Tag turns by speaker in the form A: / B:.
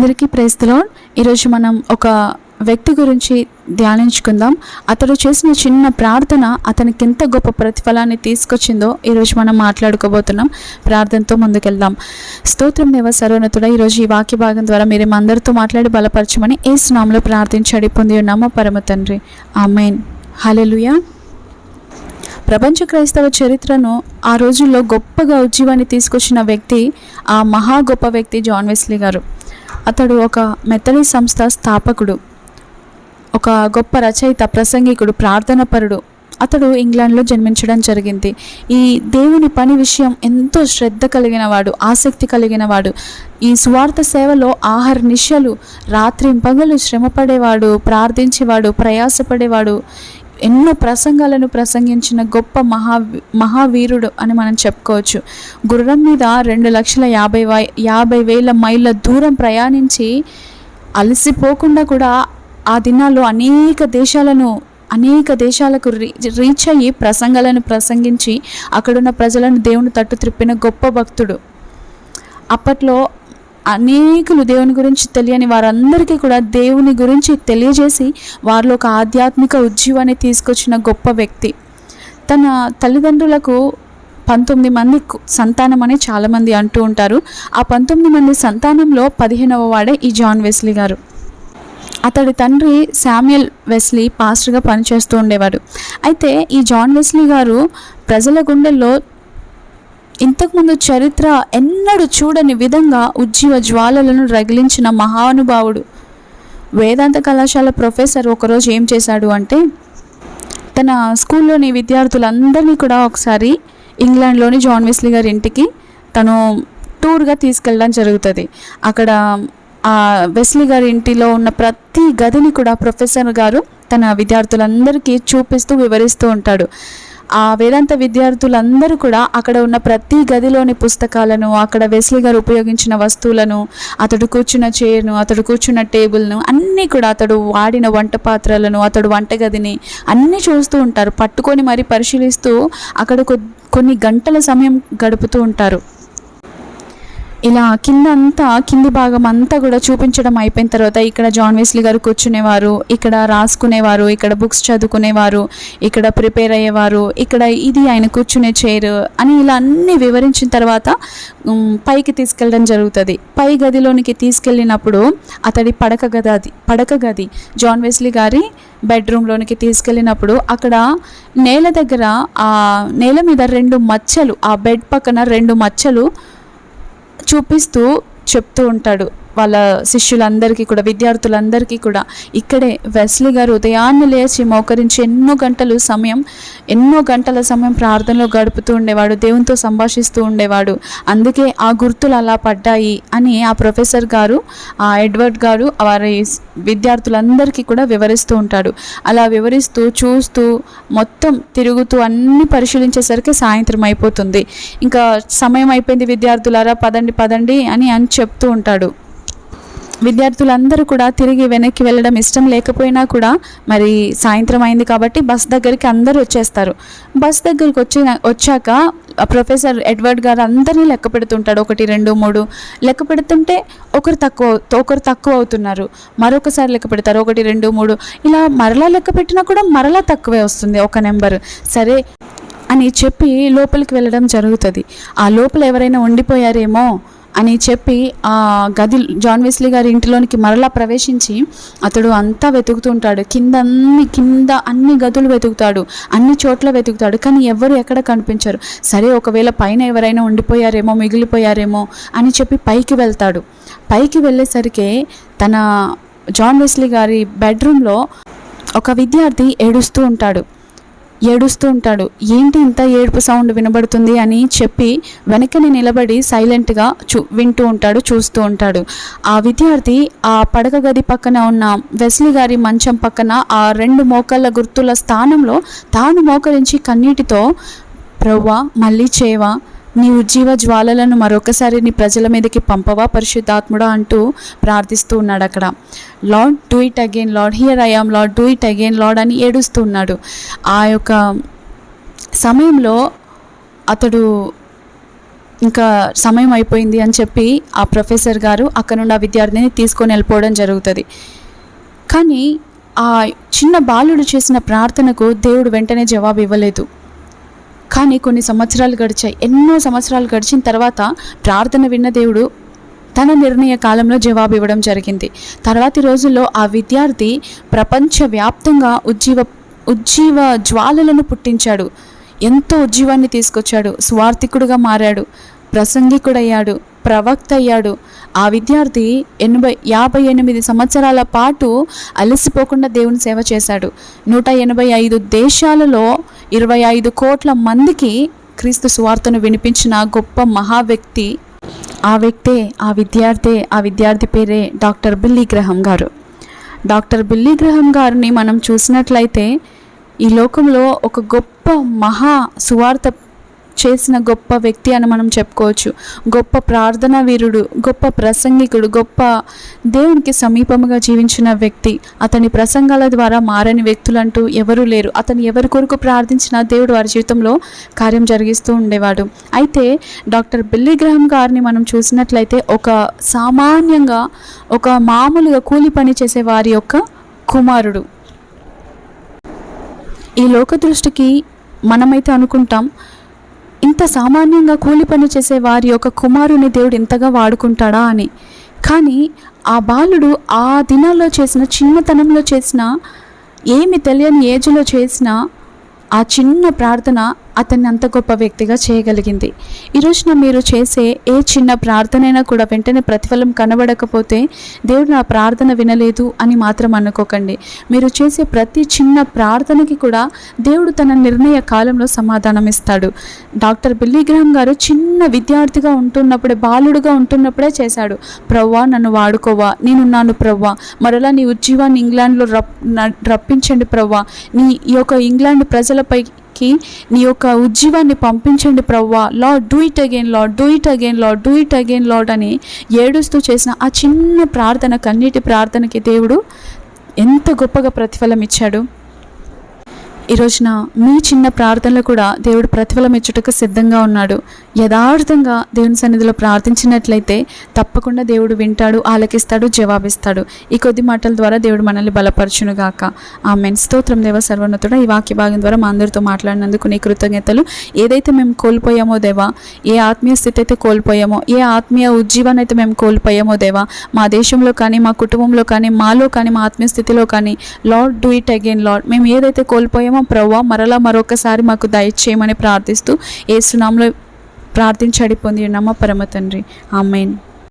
A: అందరికీ ప్రేస్తులో ఈరోజు మనం ఒక వ్యక్తి గురించి ధ్యానించుకుందాం. అతడు చేసిన చిన్న ప్రార్థన అతనికి ఎంత గొప్ప ప్రతిఫలాన్ని తీసుకొచ్చిందో ఈరోజు మనం మాట్లాడుకోబోతున్నాం. ప్రార్థనతో ముందుకెళ్దాం. స్తోత్రం దేవ సర్వనతుడ ఈరోజు ఈ వాక్య భాగం ద్వారా మీరు అందరితో మాట్లాడి బలపరచమని ఏ స్నామంలో ప్రార్థించడి పొంది ఉన్నామా పరమ తండ్రి. ఆమెన్. హలెలుయా ప్రపంచ క్రైస్తవ చరిత్రను ఆ రోజుల్లో గొప్పగా ఉజ్జీవాన్ని తీసుకొచ్చిన వ్యక్తి ఆ మహా గొప్ప వ్యక్తి జాన్ వెస్లీ గారు. అతడు ఒక మెథడి సంస్థ స్థాపకుడు ఒక గొప్ప రచయిత ప్రసంగికుడు ప్రార్థనపరుడు. అతడు ఇంగ్లాండ్లో జన్మించడం జరిగింది. ఈ దేవుని పని విషయం ఎంతో శ్రద్ధ కలిగినవాడు ఆసక్తి కలిగినవాడు. ఈ స్వార్థ సేవలో ఆహార నిశలు రాత్రి పగలు శ్రమపడేవాడు ప్రార్థించేవాడు ప్రయాసపడేవాడు. ఎన్నో ప్రసంగాలను ప్రసంగించిన గొప్ప మహా మహావీరుడు అని మనం చెప్పుకోవచ్చు. గుర్రం మీద రెండు లక్షల యాభై యాభై వేల మైళ్ళ దూరం ప్రయాణించి అలసిపోకుండా కూడా ఆ దినాల్లో అనేక దేశాలను అనేక దేశాలకు రీ రీచ్ అయ్యి ప్రసంగాలను ప్రసంగించి అక్కడున్న ప్రజలను దేవుని తట్టు త్రిప్పిన గొప్ప భక్తుడు. అప్పట్లో అనేకులు దేవుని గురించి తెలియని వారందరికీ కూడా దేవుని గురించి తెలియజేసి వారిలో ఒక ఆధ్యాత్మిక ఉజ్జీవాన్ని తీసుకొచ్చిన గొప్ప వ్యక్తి. తన తల్లిదండ్రులకు పంతొమ్మిది మంది సంతానం అని చాలామంది అంటూ ఉంటారు. ఆ పంతొమ్మిది మంది సంతానంలో పదిహేనవ వాడే ఈ జాన్ వెస్లీ గారు. అతడి తండ్రి శామ్యుల్ వెస్లీ పాస్టర్గా పనిచేస్తూ ఉండేవాడు. అయితే ఈ జాన్ వెస్లీ గారు ప్రజల గుండెల్లో ఇంతకుముందు చరిత్ర ఎన్నడూ చూడని విధంగా ఉజ్జీవ జ్వాలలను రగిలించిన మహానుభావుడు. వేదాంత కళాశాల ప్రొఫెసర్ ఒకరోజు ఏం చేశాడు అంటే తన స్కూల్లోని విద్యార్థులందరినీ కూడా ఒకసారి ఇంగ్లాండ్లోని జాన్ వెస్లీ గారి ఇంటికి తను టూర్గా తీసుకెళ్ళడం జరుగుతుంది. అక్కడ ఆ వెస్లీ గారి ఇంటిలో ఉన్న ప్రతి గదిని కూడా ప్రొఫెసర్ గారు తన విద్యార్థులందరికీ చూపిస్తూ వివరిస్తూ ఉంటాడు. ఆ వేదాంత విద్యార్థులందరూ కూడా అక్కడ ఉన్న ప్రతి గదిలోని పుస్తకాలను అక్కడ వెస్లీ గారు ఉపయోగించిన వస్తువులను అతడు కూర్చున్న చైర్ను అతడు కూర్చున్న టేబుల్ను అన్నీ కూడా అతడు వాడిన వంట పాత్రలను అతడు వంటగదిని అన్నీ చూస్తూ ఉంటారు. పట్టుకొని మరీ పరిశీలిస్తూ అక్కడ కొన్ని గంటల సమయం గడుపుతూ ఉంటారు. ఇలా కింద అంతా కింది భాగం అంతా కూడా చూపించడం అయిపోయిన తర్వాత ఇక్కడ జాన్ వెస్లీ గారు కూర్చునేవారు ఇక్కడ రాసుకునేవారు ఇక్కడ బుక్స్ చదువుకునేవారు ఇక్కడ ప్రిపేర్ అయ్యేవారు ఇక్కడ ఇది ఆయన కూర్చునే చైర్ అని ఇలా అన్నీ వివరించిన తర్వాత పైకి తీసుకెళ్ళడం జరుగుతుంది. పై గదిలోనికి తీసుకెళ్ళినప్పుడు అతడి పడక గది అది పడక గది. జాన్ వెస్లీ గారి బెడ్రూమ్లోనికి తీసుకెళ్ళినప్పుడు అక్కడ నేల దగ్గర ఆ నేల మీద రెండు మచ్చలు ఆ బెడ్ పక్కన రెండు మచ్చలు చూపిస్తూ చెప్తూ ఉంటాడు. వాళ్ళ శిష్యులందరికీ కూడా విద్యార్థులందరికీ కూడా ఇక్కడే వెస్లీ గారు ఉదయాన్నే లేచి మోకరించి ఎన్నో గంటలు సమయం ఎన్నో గంటల సమయం ప్రార్థనలో గడుపుతూ ఉండేవాడు దేవునితో సంభాషిస్తూ ఉండేవాడు. అందుకే ఆ గుర్తులు అలా పడ్డాయి అని ఆ ప్రొఫెసర్ గారు ఆ ఎడ్వర్డ్ గారు వారి విద్యార్థులందరికీ కూడా వివరిస్తూ ఉంటాడు. అలా వివరిస్తూ చూస్తూ మొత్తం తిరుగుతూ అన్ని పరిశీలించేసరికి సాయంత్రం అయిపోతుంది. ఇంకా సమయం అయిపోయింది విద్యార్థులారా పదండి పదండి అని అని చెప్తూ ఉంటాడు. విద్యార్థులందరూ కూడా తిరిగి వెనక్కి వెళ్ళడం ఇష్టం లేకపోయినా కూడా మరి సాయంత్రం అయింది కాబట్టి బస్ దగ్గరికి అందరూ వచ్చేస్తారు. బస్ దగ్గరికి వచ్చిన వచ్చాక ప్రొఫెసర్ ఎడ్వర్డ్ గారు అందరినీ లెక్క పెడుతుంటాడు. ఒకటి రెండు మూడు లెక్క పెడుతుంటే ఒకరు తక్కువ ఒకరు తక్కువ అవుతున్నారు. మరొకసారి లెక్క పెడతారు. ఒకటి రెండు మూడు ఇలా మరలా లెక్క పెట్టినా కూడా మరలా తక్కువే వస్తుంది ఒక నెంబర్. సరే అని చెప్పి లోపలికి వెళ్ళడం జరుగుతుంది. ఆ లోపల ఎవరైనా ఉండిపోయారేమో అని చెప్పి ఆ గది జాన్ వెస్లీ గారి ఇంటిలోనికి మరలా ప్రవేశించి అతడు అంతా వెతుకుతూ ఉంటాడు కింద అన్ని కింద అన్ని గదులు వెతుకుతాడు. అన్ని చోట్ల వెతుకుతాడు. కానీ ఎవరు ఎక్కడ కనిపించరు. సరే ఒకవేళ పైన ఎవరైనా ఉండిపోయారేమో మిగిలిపోయారేమో అని చెప్పి పైకి వెళ్తాడు. పైకి వెళ్ళేసరికి తన జాన్ వెస్లీ గారి బెడ్రూమ్లో ఒక విద్యార్థి ఏడుస్తూ ఉంటాడు. ఏడుస్తూ ఉంటాడు. ఏంటి ఇంత ఏడుపు సౌండ్ వినబడుతుంది? అని చెప్పి వెనకని నిలబడి సైలెంట్గా చూ వింటూ ఉంటాడు చూస్తూ ఉంటాడు. ఆ విద్యార్థి ఆ పడక గది పక్కన ఉన్న వెస్లీ గారి మంచం పక్కన ఆ రెండు మోకళ్ళ గుర్తుల స్థానంలో తాను మోకరించి కన్నీటితో ప్రవ్వా మళ్ళీ చేవా నీ ఉజ్జీవ జ్వాలలను మరొకసారి నీ ప్రజల మీదకి పంపవా పరిశుద్ధాత్ముడా అంటూ ప్రార్థిస్తూ ఉన్నాడు అక్కడ. Lord do it again. Lord here I am Lord do it again. Lord అని ఏడుస్తూ ఉన్నాడు. ఆ యొక్క సమయంలో అతడు ఇంకా సమయం అయిపోయింది అని చెప్పి ఆ ప్రొఫెసర్ గారు అక్కడ నుండి ఆ విద్యార్థిని తీసుకొని వెళ్ళిపోవడం జరుగుతుంది. కానీ ఆ చిన్న బాలుడు చేసిన ప్రార్థనకు దేవుడు వెంటనే జవాబు ఇవ్వలేదు. కానీ కొన్ని సంవత్సరాలు గడిచాయి. ఎన్నో సంవత్సరాలు గడిచిన తర్వాత ప్రార్థన విన్న దేవుడు తన నిర్ణయ కాలంలో జవాబు ఇవ్వడం జరిగింది. తర్వాతి రోజుల్లో ఆ విద్యార్థి ప్రపంచవ్యాప్తంగా ఉజ్జీవ ఉజ్జీవ జ్వాలలను పుట్టించాడు. ఎంతో ఉజ్జీవాన్ని తీసుకొచ్చాడు. స్వార్థికుడుగా మారాడు. ప్రసంగికుడయ్యాడు. ప్రవక్త అయ్యాడు ఆ విద్యార్థి ఎనభై యాభై ఎనిమిది సంవత్సరాల పాటు అలసిపోకుండా దేవుని సేవ చేశాడు. నూట ఎనభై ఐదు దేశాలలో ఇరవై ఐదు కోట్ల మందికి క్రీస్తు సువార్తను వినిపించిన గొప్ప మహా వ్యక్తి ఆ వ్యక్తే ఆ విద్యార్థే ఆ విద్యార్థి పేరే డాక్టర్ బిల్లీ గ్రహం గారు. డాక్టర్ బిల్లీ గ్రహం గారిని మనం చూసినట్లయితే ఈ లోకంలో ఒక గొప్ప మహా సువార్త చేసిన గొప్ప వ్యక్తి అని మనం చెప్పుకోవచ్చు. గొప్ప ప్రార్థనా వీరుడు గొప్ప ప్రసంగికుడు గొప్ప దేవునికి సమీపముగా జీవించిన వ్యక్తి. అతని ప్రసంగాల ద్వారా మారని వ్యక్తులంటూ ఎవరూ లేరు. అతను ఎవరి కొరకు ప్రార్థించినా దేవుడు వారి జీవితంలో కార్యం జరిగిస్తూ ఉండేవాడు. అయితే డాక్టర్ బిల్లీ గ్రహం గారిని మనం చూసినట్లయితే ఒక సామాన్యంగా ఒక మామూలుగా కూలి పని చేసే వారి యొక్క కుమారుడు. ఈ లోక దృష్టికి మనమైతే అనుకుంటాం ఇంత సామాన్యంగా కూలి పని చేసే వారి యొక్క కుమారుని దేవుడు ఇంతగా వాడుకుంటాడా అని. కానీ ఆ బాలుడు ఆ దినాల్లో చేసిన చిన్నతనంలో చేసిన ఏమి తెలియని ఏజ్లో చేసిన ఆ చిన్న ప్రార్థన అతన్ని అంత గొప్ప వ్యక్తిగా చేయగలిగింది. ఈ రోజున మీరు చేసే ఏ చిన్న ప్రార్థనైనా కూడా వెంటనే ప్రతిఫలం కనబడకపోతే దేవుడు నా ప్రార్థన వినలేదు అని మాత్రం అనుకోకండి. మీరు చేసే ప్రతి చిన్న ప్రార్థనకి కూడా దేవుడు తన నిర్ణయ కాలంలో సమాధానం ఇస్తాడు. డాక్టర్ బిల్లీగ్రహం గారు చిన్న విద్యార్థిగా ఉంటున్నప్పుడే బాలుడుగా ఉంటున్నప్పుడే చేశాడు. ప్రవ్వా నన్ను వాడుకోవా? నేనున్నాను ప్రవ్వా. మరలా నీ ఉజ్జీవాన్ని ఇంగ్లాండ్లో రప్ రప్పించండి ప్రవ్వా. నీ ఈ యొక్క ఇంగ్లాండ్ ప్రజలపై వారికి నీ యొక్క ఉజ్జీవాన్ని పంపించండి ప్రవ్వా. Lord do it again Lord do it again Lord do it again Lord అని ఏడుస్తూ చేసిన ఆ చిన్న ప్రార్థన కన్నీటి ప్రార్థనకి దేవుడు ఎంత గొప్పగా ప్రతిఫలం ఇచ్చాడు. ఈ రోజున మీ చిన్న ప్రార్థనలు కూడా దేవుడు ప్రతిఫలం ఇచ్చుటకు సిద్ధంగా ఉన్నాడు. యథార్థంగా దేవుని సన్నిధిలో ప్రార్థించినట్లయితే తప్పకుండా దేవుడు వింటాడు ఆలకిస్తాడు జవాబిస్తాడు. ఈ కొద్ది మాటల ద్వారా దేవుడు మనల్ని బలపరచునుగాక. మెన్ స్తోత్రం దేవ సర్వోన్నతుడ. ఈ వాక్య భాగం ద్వారా మా అందరితో మాట్లాడినందుకు నీ కృతజ్ఞతలు. ఏదైతే మేము కోల్పోయామో దేవా ఏ ఆత్మీయ స్థితి అయితే కోల్పోయామో ఏ ఆత్మీయ ఉజ్జీవాన్ని అయితే మేము కోల్పోయామో దేవా మా దేశంలో కానీ మా కుటుంబంలో కానీ మాలో కానీ మా ఆత్మీయ స్థితిలో కానీ Lord do it again Lord మేము ఏదైతే కోల్పోయామో ప్రవ్వా. మరలా మరొకసారి మాకు దయచేయమని ప్రార్థిస్తూ ఏ సునాంలో ప్రార్థించడి పొంది నమ్మ పరమ తండ్రి. ఆమెన్.